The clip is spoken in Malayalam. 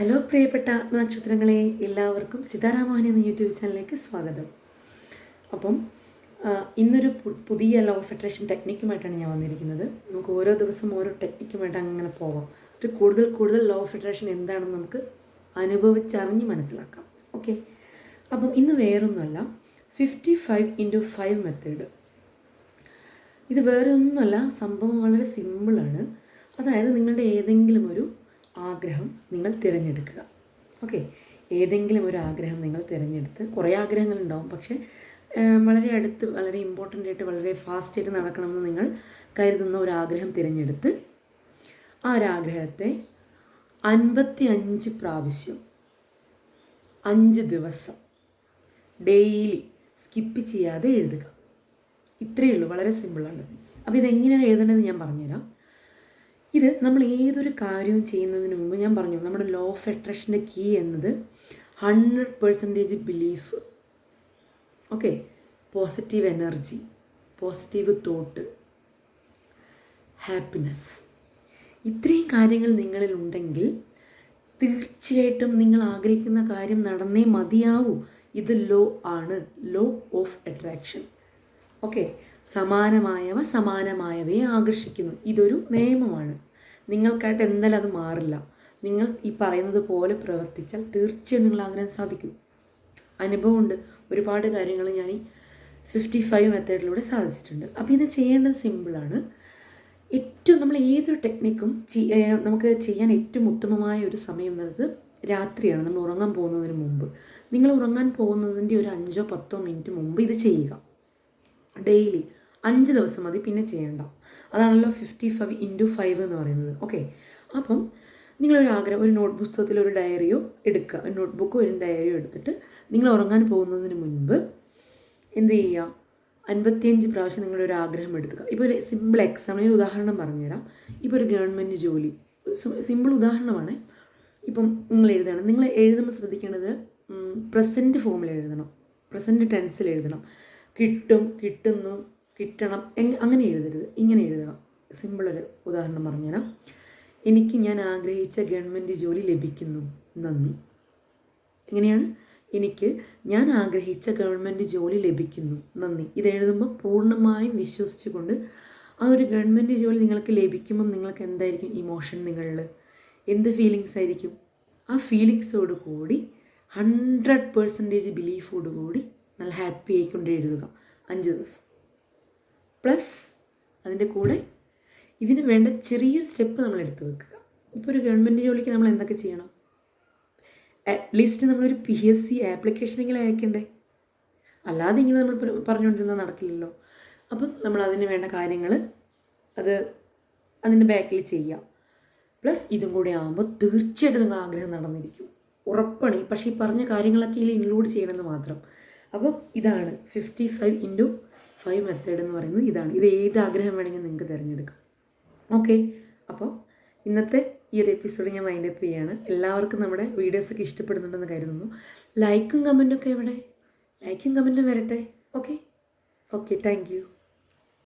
ഹലോ പ്രിയപ്പെട്ട നക്ഷത്രങ്ങളെ എല്ലാവർക്കും സീതാരാമോഹൻ എന്ന യൂട്യൂബ് ചാനലിലേക്ക് സ്വാഗതം. അപ്പം ഇന്നൊരു പുതിയ ലോ ഓഫ് അട്രാക്ഷൻ ടെക്നിക്കുമായിട്ടാണ് ഞാൻ വന്നിരിക്കുന്നത്. നമുക്ക് ഓരോ ദിവസം ഓരോ ടെക്നിക്കുമായിട്ട് അങ്ങനെ പോവാം. ഒരു കൂടുതൽ കൂടുതൽ ലോ ഓഫ് അട്രാക്ഷൻ എന്താണെന്ന് നമുക്ക് അനുഭവിച്ചറിഞ്ഞ് മനസ്സിലാക്കാം. ഓക്കെ അപ്പം ഇന്ന് വേറൊന്നുമല്ല. Fifty five into five method ഇത് വേറെ ഒന്നുമല്ല സംഭവം വളരെ സിമ്പിളാണ് അതായത് നിങ്ങളുടെ ഏതെങ്കിലും ഒരു ആഗ്രഹം നിങ്ങൾ തിരഞ്ഞെടുക്കുക. ഓക്കെ? ഏതെങ്കിലും ഒരു ആഗ്രഹം നിങ്ങൾ തിരഞ്ഞെടുത്ത് കുറേ ആഗ്രഹങ്ങളുണ്ടാവും പക്ഷേ വളരെ അടുത്ത് വളരെ ഇമ്പോർട്ടന്റ് ആയിട്ട് വളരെ ഫാസ്റ്റായിട്ട് നടക്കണമെന്ന് നിങ്ങൾ കരുതുന്ന ഒരു ആഗ്രഹം തിരഞ്ഞെടുത്ത് ആ ഒരാഗ്രഹത്തെ അൻപത്തി അഞ്ച് പ്രാവശ്യം അഞ്ച് ദിവസം ഡെയിലി സ്കിപ്പ് ചെയ്യാതെ എഴുതുക. ഇത്രയേ ഉള്ളൂ. വളരെ സിമ്പിളാണ് അപ്പോൾ ഇതെങ്ങനെയാണ് എഴുതേണ്ടതെന്ന് ഞാൻ പറഞ്ഞുതരാം. ഇത് നമ്മൾ ഏതൊരു കാര്യവും ചെയ്യുന്നതിന് മുമ്പ് ഞാൻ പറഞ്ഞു നമ്മുടെ ലോ ഓഫ് അട്രാക്ഷന്റെ കീ എന്നത് hundred percentage belief okay positive energy positive thought happiness ഇത്രയും കാര്യങ്ങൾ നിങ്ങളിൽ ഉണ്ടെങ്കിൽ തീർച്ചയായിട്ടും നിങ്ങൾ ആഗ്രഹിക്കുന്ന കാര്യം നടന്നേ മതിയാവൂ. ഇത് ലോ ആണ് ലോ ഓഫ് അട്രാക്ഷൻ ഓക്കെ സമാനമായവ സമാനമായവയെ ആകർഷിക്കുന്നു. ഇതൊരു നിയമമാണ്. നിങ്ങൾക്കായിട്ട് എന്തായാലും അത് മാറില്ല. നിങ്ങൾ ഈ പറയുന്നത് പോലെ പ്രവർത്തിച്ചാൽ തീർച്ചയായും നിങ്ങൾ ആഗ്രഹം സാധിക്കും. അനുഭവമുണ്ട് ഒരുപാട് കാര്യങ്ങൾ ഞാൻ ഈ ഫിഫ്റ്റി ഫൈവ് മെത്തേഡിലൂടെ സാധിച്ചിട്ടുണ്ട്. അപ്പോൾ ഇത് ചെയ്യേണ്ടത് സിമ്പിളാണ് ഏറ്റവും നമ്മൾ ഏതൊരു ടെക്നിക്കും നമുക്ക് ചെയ്യാൻ ഏറ്റവും ഉത്തമമായ ഒരു സമയം എന്നുള്ളത് രാത്രിയാണ്. നമ്മൾ ഉറങ്ങാൻ പോകുന്നതിന് മുമ്പ്. നിങ്ങൾ ഉറങ്ങാൻ പോകുന്നതിന്റെ ഒരു അഞ്ചോ പത്തോ മിനിറ്റ് മുമ്പ് ഇത് ചെയ്യുക. ഡെയിലി അഞ്ച് ദിവസം മതി പിന്നെ ചെയ്യണ്ട. അതാണല്ലോ ഫിഫ്റ്റി ഫൈവ് ഇന്റു ഫൈവ് എന്ന് പറയുന്നത്. ഓക്കെ അപ്പം നിങ്ങളൊരു ആഗ്രഹം ഒരു നോട്ട് പുസ്തകത്തിൽ ഒരു ഡയറിയോ എടുക്കുക ഒരു നോട്ട് ബുക്കോ ഒരു ഡയറിയോ എടുത്തിട്ട് നിങ്ങൾ ഉറങ്ങാൻ പോകുന്നതിന് മുൻപ് എന്ത് ചെയ്യുക? അൻപത്തിയഞ്ച് പ്രാവശ്യം നിങ്ങളൊരു ആഗ്രഹം എടുക്കുക. ഇപ്പോൾ ഒരു സിമ്പിൾ എക്സാമ്പിൾ ഒരു ഉദാഹരണം പറഞ്ഞുതരാം. ഇപ്പോൾ ഒരു ഗവൺമെന്റ് ജോലി. സിമ്പിൾ ഉദാഹരണമാണ്. ഇപ്പം നിങ്ങൾ എഴുതണം. നിങ്ങൾ എഴുതുമ്പോൾ ശ്രദ്ധിക്കേണ്ടത് പ്രസന്റ് ഫോമിൽ എഴുതണം. പ്രസന്റ് ടെൻസിൽ എഴുതണം. കിട്ടും കിട്ടുന്നു കിട്ടണം. അങ്ങനെ എഴുതരുത്. ഇങ്ങനെ എഴുതണം. സിമ്പിളൊരു ഉദാഹരണം പറഞ്ഞുതരാം. എനിക്ക് ഞാൻ ആഗ്രഹിച്ച ഗവൺമെന്റ് ജോലി ലഭിക്കുന്നു. നന്ദി. എങ്ങനെയാണ്? എനിക്ക് ഞാൻ ആഗ്രഹിച്ച ഗവൺമെന്റ് ജോലി ലഭിക്കുന്നു. നന്ദി. ഇത് എഴുതുമ്പോൾ പൂർണമായും വിശ്വസിച്ചുകൊണ്ട് ആ ഒരു ഗവൺമെന്റ് ജോലി നിങ്ങൾക്ക് ലഭിക്കുമ്പം നിങ്ങൾക്ക് എന്തായിരിക്കും ഇമോഷൻ നിങ്ങളിൽ? എന്ത് ഫീലിങ്സ് ആയിരിക്കും? ആ ഫീലിങ്സോട് കൂടി ഹൺഡ്രഡ് പേഴ്സന്റേജ് ബിലീഫോട് കൂടി നല്ല ഹാപ്പി ആയിക്കൊണ്ട് എഴുതുക. അഞ്ച് ദിവസം. പ്ലസ് അതിന്റെ കൂടെ ഇതിന് വേണ്ട ചെറിയ സ്റ്റെപ്പ് നമ്മൾ എടുത്തു വെക്കുക. ഇപ്പോൾ ഒരു ഗവൺമെന്റ് ജോലിക്ക് നമ്മൾ എന്തൊക്കെ ചെയ്യണം? അറ്റ്ലീസ്റ്റ് നമ്മളൊരു പി എസ് സി ആപ്ലിക്കേഷനെങ്കിലും അയക്കണ്ടേ? അല്ലാതെ ഇങ്ങനെ നമ്മൾ പറഞ്ഞുകൊണ്ടിരുന്നത് നടക്കില്ലല്ലോ. അപ്പം നമ്മൾ അതിന് വേണ്ട കാര്യങ്ങൾ അത് അതിന്റെ ബാക്കിൽ ചെയ്യാം. പ്ലസ് ഇതും കൂടി ആകുമ്പോൾ തീർച്ചയായിട്ടും നിങ്ങൾ ആഗ്രഹം നടന്നിരിക്കും. ഉറപ്പാണ്. പക്ഷേ ഈ പറഞ്ഞ കാര്യങ്ങളൊക്കെ ഇതിൽ ഇൻക്ലൂഡ് ചെയ്യണമെന്ന് മാത്രം. അപ്പം ഇതാണ് fifty five into five method എന്ന് പറയുന്നത് ഇതാണ്. ഇത് ഏത് ആഗ്രഹം വേണമെങ്കിൽ നിങ്ങൾക്ക് തിരഞ്ഞെടുക്കാം. ഓക്കെ അപ്പോൾ ഇന്നത്തെ ഈ ഒരു എപ്പിസോഡ് ഞാൻ വൈൻഡ് അപ്പ് ചെയ്യാണ്. എല്ലാവർക്കും നമ്മുടെ വീഡിയോസൊക്കെ ഇഷ്ടപ്പെടുന്നുണ്ടെന്ന് കരുതുന്നു. ലൈക്കും കമന്റൊക്കെ എവിടെ? ലൈക്കും കമന്റും വരട്ടെ. Okay okay thank